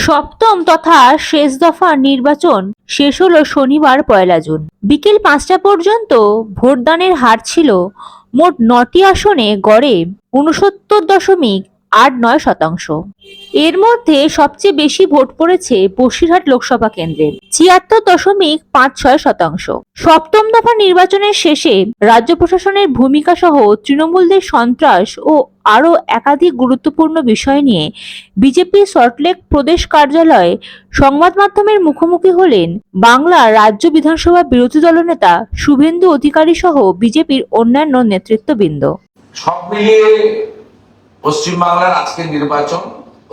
সপ্তম তথা শেষ দফার নির্বাচন শেষ হল শনিবার পয়লা জুন। বিকেল পাঁচটা পর্যন্ত ভোটদানের হার ছিল মোট নটি আসনে গড়ে উনসত্তর দশমিক আট নয় শতাংশ। এর মধ্যে সবচেয়ে বেশি ভোট পড়েছে বসিরহাট লোকসভা কেন্দ্রে, ছিয়াত্তর দশমিক পাঁচ ছয় শতাংশ। সপ্তম দফা নির্বাচনের শেষে রাজ্য প্রশাসনের ভূমিকা সহ তৃণমূলদের সন্ত্রাস ও আরও একাধিক গুরুত্বপূর্ণ বিষয় নিয়ে বিজেপি সল্টলেক প্রদেশ কার্যালয়ে সংবাদ মাধ্যমের মুখোমুখি হলেন বাংলার রাজ্য বিধানসভা বিরোধী দলনেতা শুভেন্দু অধিকারী সহ বিজেপির অন্যান্য নেতৃত্ববৃন্দ। সব মিলিয়ে পশ্চিমবাংলার আজকের নির্বাচন,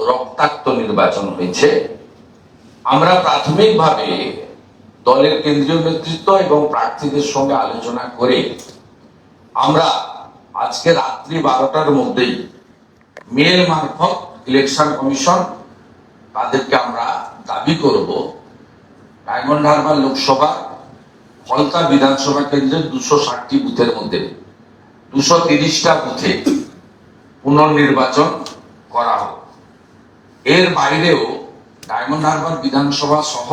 রক্তাক্ত নির্বাচন হয়েছে। আমরা প্রাথমিকভাবে দলের কেন্দ্রীয় নেতৃত্ব এবং প্রার্থীদের সঙ্গে আলোচনা করে আমরা আজকে রাত্রি বারোটার মধ্যেই মেল মারফত ইলেকশন কমিশন তাদেরকে আমরা দাবি করব। ডায়মন্ড হারবার লোকসভা ফলতা বিধানসভা কেন্দ্রের দুশো ষাটটি বুথের মধ্যে, দুশো তিরিশটা বুথে পুনর্নির্বাচন করা হোক। এর বাইরেও ডায়মন্ড হারবার বিধানসভা সহ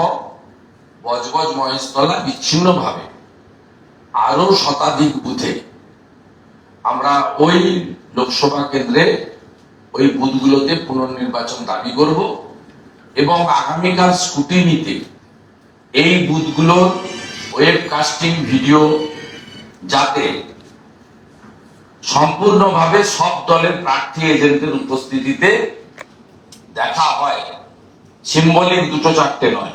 বজবজ মহেশতলা বিচ্ছিন্নভাবে আরও শতাধিক বুথে আমরা ওই লোকসভা কেন্দ্রে ওই বুথগুলোতে পুনর্নির্বাচন দাবি করব এবং আগামীকাল স্কুটিনিতে এই বুথগুলোর ওয়েবকাস্টিং ভিডিও যাতে সম্পূর্ণভাবে সব দলের প্রার্থী এজেন্টের উপস্থিতিতে দেখা হয়। সিম্বলিক দুটো চারটে নয়।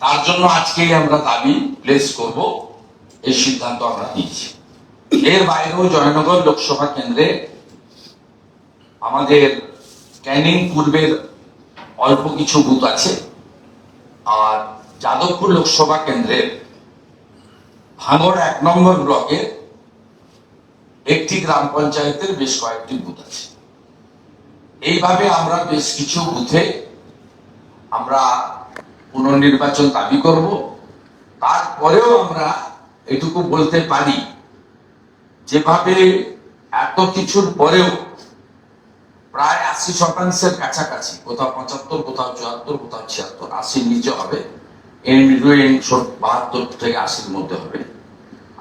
তার জন্য আজকেই আমরা দাবি প্লেস করব। এই সিদ্ধান্ত আমরা নিয়েছি। এর বাইরেও জয়নগর লোকসভা কেন্দ্রে আমাদের ক্যানিং পূর্বের অল্প কিছু বুথ আছে। আর যাদবপুর লোকসভা কেন্দ্রের ভাঙড় এক নম্বর ব্লকের একটি গ্রাম পঞ্চায়েতের বেশ কয়েকটি বুথ আছে। এইভাবে আমরা বেশ কিছু বুথে আমরা পুনর্নির্বাচন দাবি করব। তারপরেও আমরা এটুকু বলতে পারি, যেভাবে এত কিছুর পরেও প্রায় আশি শতাংশের কাছাকাছি, কোথাও পঁচাত্তর, কোথাও চুয়াত্তর, কোথাও ছিয়াত্তর, আশির নিচে হবে। এর মিডওয়ে বাহাত্তর থেকে আশির মধ্যে হবে।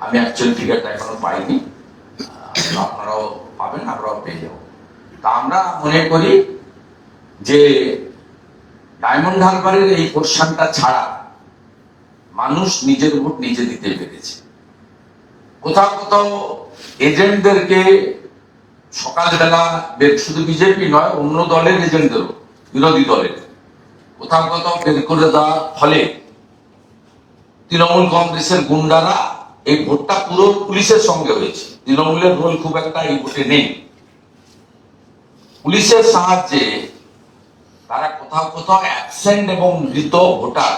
আমি অ্যাকচুয়াল ফিগারটা এখনও পাইনি। আপনারাও পাবেন আমরাও পেয়ে যাব তা আমরা মনে করি যে ডায়মন্ড হারবারের এই পোর্শনটা ছাড়া মানুষ নিজের নিজে দিতে পেরেছে। কোথাও কোথাও এজেন্টদেরকে সকালবেলা শুধু বিজেপি নয়, অন্য দলের এজেন্টদেরও, বিরোধী দলের। কোথাও কোথাও বের করে ফলে তৃণমূল কংগ্রেসের গুন্ডারা এই ভোটটা পুরো পুলিশের সঙ্গে হয়েছে। তৃণমূলের রোল খুব একটা এই ভোটে নেই। পুলিশের সাহায্যে তারা কোথাও কোথাও অ্যাবসেন্ট এবং মৃত ভোটার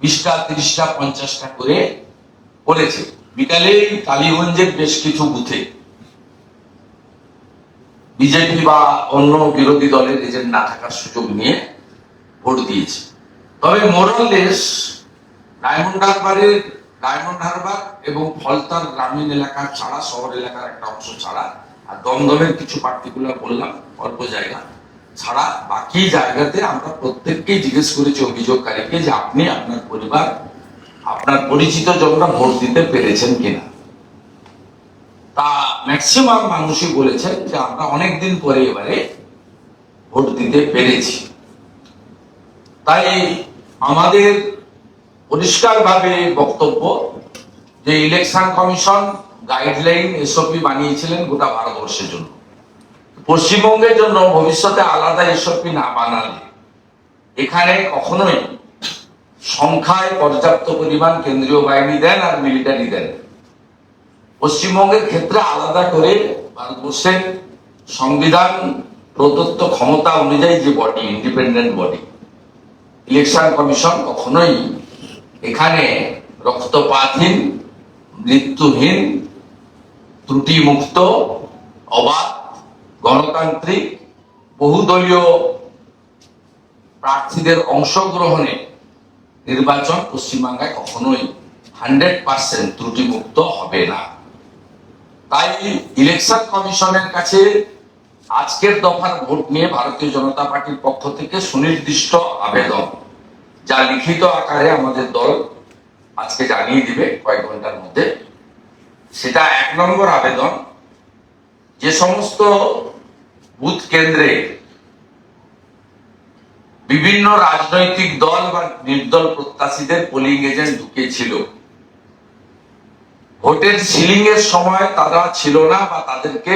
বিশটা, তিরিশটা, পঞ্চাশটা করে করেছে বিকালে কালীগঞ্জের বেশ কিছু বুথে বিজেপি বা অন্য বিরোধী দলের এজেন্ট না থাকার সুযোগ নিয়ে ভোট দিয়েছে। তবে মোরালেস ডায়মন্ড হারবারের ডায়মন্ড হারবার এবং ফলতার গ্রামীণ এলাকা ছাড়া শহর এলাকার একটা অংশ ছাড়া আর দমদমের কিছু পার্টিকুলার বললাম, অল্প জায়গা। ছাড়া বাকি জায়গাতে আমরা প্রত্যেককেই জিজ্ঞেস করেছি অভিযোগকারীকে যে আপনি আপনার পরিবার, আপনার পরিচিত জনরা ভোট দিতে পেরেছেন কিনা। তা ম্যাক্সিমাম মানুষই বলেছেন যে আমরা অনেকদিন পরে এবারে ভোট দিতে পেরেছি। তাই আমাদের পরিষ্কারভাবে বক্তব্য যে ইলেকশন কমিশন গাইডলাইন এসওপি বানিয়েছিলেন গোটা ভারতবর্ষের জন্য। পশ্চিমবঙ্গের জন্য ভবিষ্যতে আলাদা এসওপি না বানালে এখানে কখনোই সংখ্যায় পর্যাপ্ত পরিমাণ কেন্দ্রীয় বাহিনী দেন আর মিলিটারি দেন। পশ্চিমবঙ্গের ক্ষেত্রে আলাদা করে ভারতবর্ষের সংবিধান, প্রদত্ত ক্ষমতা অনুযায়ী যে body, independent body, election commission কখনোই এখানে রক্তপাতহীন, মৃত্যুহীন, ত্রুটিমুক্ত, অবাধ, গণতান্ত্রিক, বহুদলীয় প্রার্থীদের অংশগ্রহণে নির্বাচন পশ্চিমবাংলায় কখনোই হান্ড্রেড পার্সেন্ট ত্রুটিমুক্ত হবে না। তাই ইলেকশন কমিশনের কাছে আজকের দফার ভোট নিয়ে ভারতীয় জনতা পার্টির পক্ষ থেকে সুনির্দিষ্ট আবেদন। যা লিখিত আকারে আমাদের দল আজকে জানিয়ে দিবে কয়েক ঘণ্টার মধ্যে, সেটা এক নম্বর আবেদন। যে সমস্ত বুথ কেন্দ্রে বিভিন্ন রাজনৈতিক দল বা নির্দল প্রত্যাশীদের পোলিং এজেন্ট ঢুকেছিল। ভোটের সিলিং এর সময় তারা ছিল না বা তাদেরকে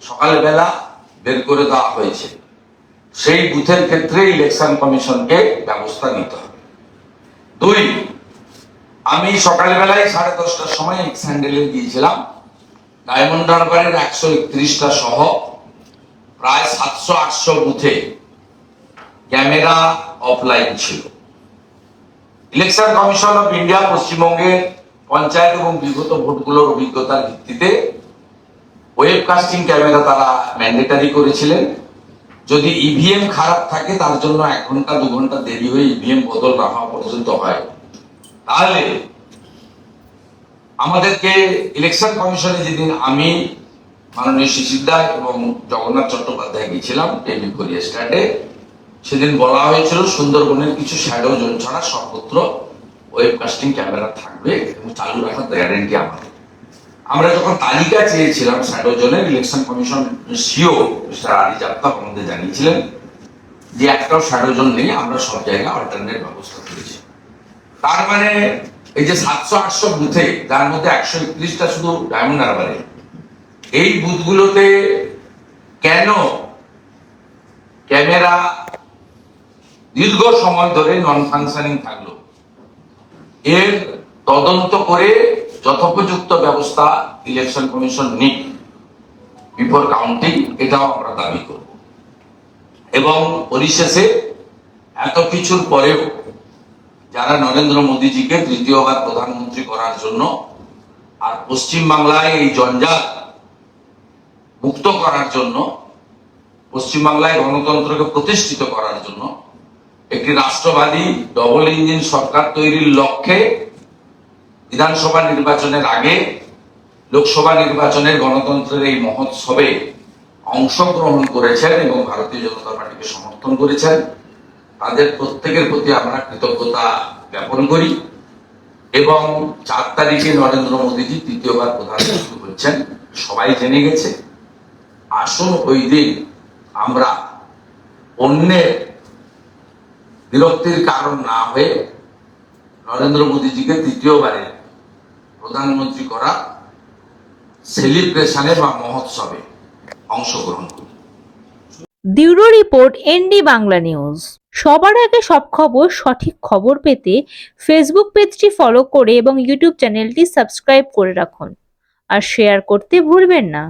সকালবেলা বের করে দেওয়া হয়েছে। সেই বুথের ক্ষেত্রে ইলেকশন কমিশনকে ব্যবস্থা নিতে হবে। দুই, আমি সকালবেলায় সাড়ে দশটার সময় এক্স হ্যান্ডেলে গিয়েছিলাম। ডায়মন্ড হারবারের একশো একত্রিশটা সহ প্রায় সাতশো আটশো বুথে ক্যামেরা অফলাইন ছিল। ইলেকশন কমিশন অফ ইন্ডিয়া পশ্চিমবঙ্গের পঞ্চায়েত এবং বিগত ভোটগুলোর অভিজ্ঞতার ভিত্তিতে ওয়েব কাস্টিং ক্যামেরা তারা ম্যান্ডেটারি করেছিলেন। যদি ইভিএম খারাপ থাকে, তার জন্য এক ঘণ্টা, দু ঘণ্টা দেরি হয়ে ইভিএম বদল না হওয়া পর্যন্ত হয়। তাহলে আমাদেরকে ইলেকশন কমিশনে যেদিন আমি, মাননীয় শিশিরদা এবং জগন্নাথ চট্টোপাধ্যায় গেছিলাম টেবিল স্ট্যান্ডে সেদিন বলা হয়েছিল সুন্দরবনের কিছু শ্যাডো জোন ছাড়া সর্বত্র ওয়েবকাস্টিং ক্যামেরা থাকবে এবং চালু রাখার গ্যারেন্টি আমাদের। আমরা যখন তালিকা চেয়েছিলাম শ্যাডো জোনের election commission CO mister Ali জাপ্তাব আমাদের জানিয়েছিলেন যে একটাও শ্যাডো জোন নেই, আমরা সব জায়গায় অল্টারনেট ব্যবস্থা করেছি। তার মানে এই যে সাতশো আটশো বুথে, যার মধ্যে একশো একত্রিশটা শুধু ডায়মন্ড হারবারে, এই বুথগুলোতে কেন ক্যামেরা দীর্ঘ সময় ধরে নন ফাংশনিং থাকল? এর তদন্ত করে যথোপযুক্ত ব্যবস্থা ইলেকশন কমিশন নিক। বিফোর কাউন্টিং এটাও আমরা দাবি করব। এবং পরিশেষে এত কিছুর পরেও যারা নরেন্দ্র মোদীজিকে তৃতীয়বার প্রধানমন্ত্রী করার জন্য আর পশ্চিম বাংলায় এই জঞ্জাল মুক্ত করার জন্য, পশ্চিমবাংলায় গণতন্ত্রকে প্রতিষ্ঠিত করার জন্য একটি রাষ্ট্রবাদী ডবল ইঞ্জিন সরকার তৈরির লক্ষ্যে বিধানসভা নির্বাচনের আগে লোকসভা নির্বাচনের গণতন্ত্রের এই মহোৎসবে অংশগ্রহণ করেছেন এবং ভারতীয় জনতা পার্টিকে সমর্থন করেছেন। তাদের প্রত্যেকের প্রতি আমরা কৃতজ্ঞতা জ্ঞাপন করি এবং চার তারিখে নরেন্দ্র মোদীজি তৃতীয়বার প্রধানমন্ত্রী হচ্ছেন, সবাই জেনে গেছে। আসুন ওই দিন আমরা অন্যের বিরক্তির কারণ না হয়ে নরেন্দ্র মোদীজিকে তৃতীয়বারে প্রধানমন্ত্রী করা সেলিব্রেশনে বা মহোৎসবে অংশগ্রহণ করি। Bureau report ND Bangla news. সবার আগে সব খবর, সঠিক খবর পেতে ফেসবুক পেজটি ফলো করে এবং ইউটিউব চ্যানেলটি সাবস্ক্রাইব করে রাখুন। আর শেয়ার করতে ভুলবেন না।